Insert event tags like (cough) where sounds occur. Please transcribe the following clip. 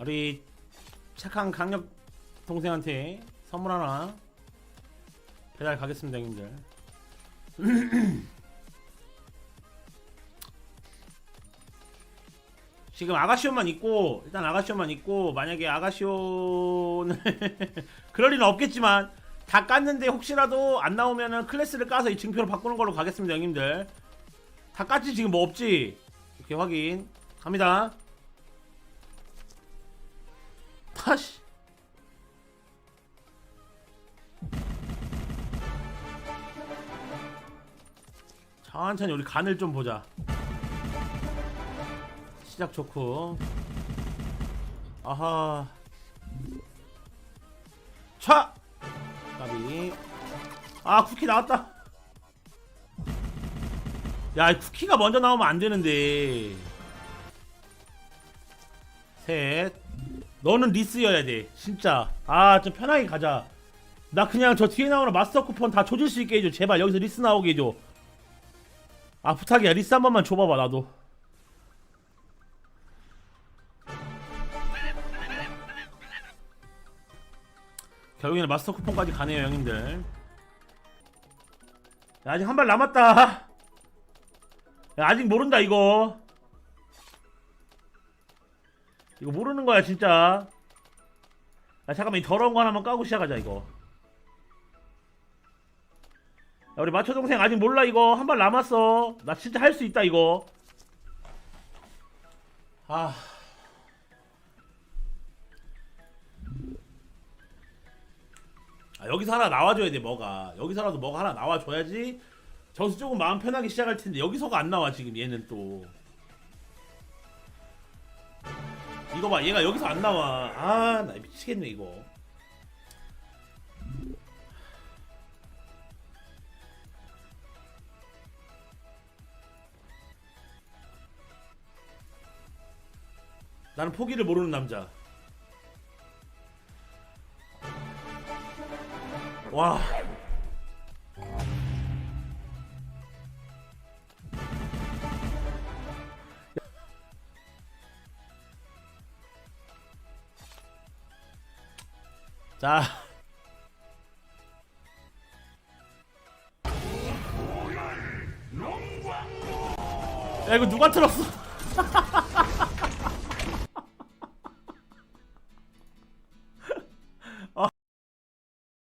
우리 착한 강력 동생한테 선물 하나 배달 가겠습니다 형님들. (clears throat) 지금 아가시온만 있고 일단 아가시온만 있고 만약에 아가시온을 (laughs) 그럴 리는 없겠지만 다 깠는데 혹시라도 안 나오면은 클래스를 까서 이 증표로 바꾸는 걸로 가겠습니다 형님들. 다 깠지 지금 뭐 없지? 이렇게 확인. 갑니다 다시 천천히 우리 간을 좀 보자. 시작 좋고. 아하. 차! 까비. 아 쿠키 나왔다. 야이 쿠키가 먼저 나오면 안 되는데. 셋 너는 리스여야 돼. 진짜. 아 좀 편하게 가자. 나 그냥 저 뒤에 나오는 마스터 쿠폰 다 조질 수 있게 해줘. 제발 여기서 리스 나오게 해줘. 아 부탁이야. 리스 한 번만 줘봐봐 나도. 결국에는 마스터 쿠폰까지 가네요 형님들. 야, 아직 한 발 남았다. 야, 아직 모른다 이거 이거 모르는 거야 진짜. 야 잠깐만 이 더러운 거 하나만 까고 시작하자 이거. 야 우리 마초 동생 아직 몰라 이거. 한 발 남았어. 나 진짜 할 수 있다 이거. 아. 아, 여기서 하나 나와줘야 돼 뭐가. 여기서라도 뭐가 하나 나와줘야지 저수 조금 마음 편하게 시작할 텐데 여기서가 안 나와 지금 얘는 또 이거 봐. 얘가 여기서 안 나와. 아 나 미치겠네 이거. 나는 포기를 모르는 남자. 와 자. 야 이거 누가 틀었어? (laughs)